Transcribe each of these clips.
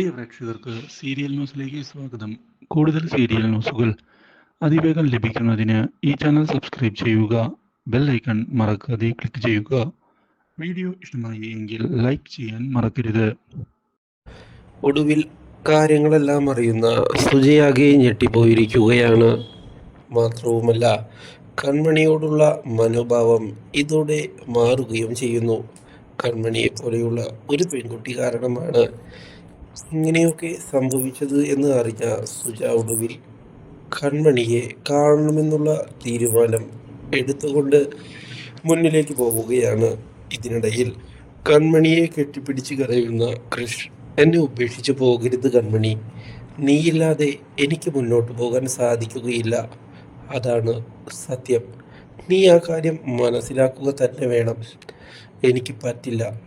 പ്രിയ പ്രേക്ഷകർക്ക് സീരിയൽ ന്യൂസിലേക്ക് സ്വാഗതം. കൂടുതൽ സീരിയൽ ന്യൂസുകൾ അതിവേഗം ലഭിക്കുന്നതിന് ഈ ചാനൽ സബ്സ്ക്രൈബ് ചെയ്യുക ബെൽ ഐക്കൺ മറക്കാതെ ക്ലിക്ക് ചെയ്യുക. വീഡിയോ ഇഷ്ടമായി എങ്കിൽ ലൈക്ക് ചെയ്യാൻ മറക്കരുത്. ഒടുവിൽ കാര്യങ്ങളെല്ലാം അറിയുന്ന സുജയാകെ ഞെട്ടിപ്പോയിരിക്കുകയാണ്. മാത്രവുമല്ല കൺമണിയോടുള്ള മനോഭാവം ഇതോടെ മാറുകയും ചെയ്യുന്നു. കൺമണിയെ പോലെയുള്ള ഒരു പെൺകുട്ടി കാരണമാണ് ഇങ്ങനെയൊക്കെ സംഭവിച്ചത് എന്ന് അറിഞ്ഞ സുജ ഒടുവിൽ കൺമണിയെ കാണണമെന്നുള്ള തീരുമാനം എടുത്തുകൊണ്ട് മുന്നിലേക്ക് പോവുകയാണ്. ഇതിനിടയിൽ കൺമണിയെ കെട്ടിപ്പിടിച്ച് കരയുന്ന കൃഷ് എന്നെ ഉപേക്ഷിച്ച് പോകരുത് കൺമണി. നീയില്ലാതെ എനിക്ക് മുന്നോട്ട് പോകാൻ സാധിക്കുകയില്ല. അതാണ് സത്യം. നീ ആ കാര്യം മനസ്സിലാക്കുക തന്നെ വേണം. എനിക്ക് പറ്റില്ല.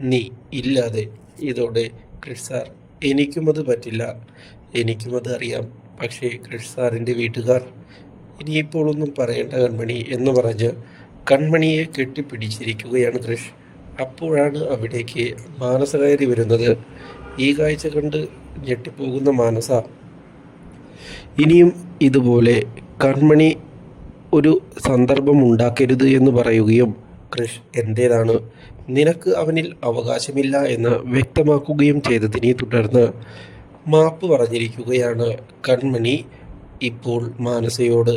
നീ ഇല്ലാതെ. ഇതോടെ കൃഷ് സാർ എനിക്കും അത് പറ്റില്ല. എനിക്കും അത് അറിയാം. പക്ഷേ കൃഷ് സാറിന്റെ വീട്ടുകാർ ഇനിയിപ്പോൾ ഒന്നും പറയേണ്ട കൺമണി എന്ന് പറഞ്ഞ് കൺമണിയെ കെട്ടിപ്പിടിച്ചിരിക്കുകയാണ് കൃഷ്. അപ്പോഴാണ് അവിടേക്ക് മാനസ കയറി വരുന്നത്. ഈ കാഴ്ച കണ്ട് ഞെട്ടിപ്പോകുന്ന മാനസ. ഇനിയും ഇതുപോലെ കൺമണി ഒരു സന്ദർഭം ഉണ്ടാക്കരുത് എന്ന് പറയുകയും കൃഷ് എന്റേതാണ് നിനക്ക് അവനിൽ അവകാശമില്ല എന്ന് വ്യക്തമാക്കുകയും ചെയ്തതിനെ തുടർന്ന് മാപ്പ് പറഞ്ഞിരിക്കുകയാണ് കൺമണി. ഇപ്പോൾ മാനസയോട്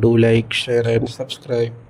do like share and subscribe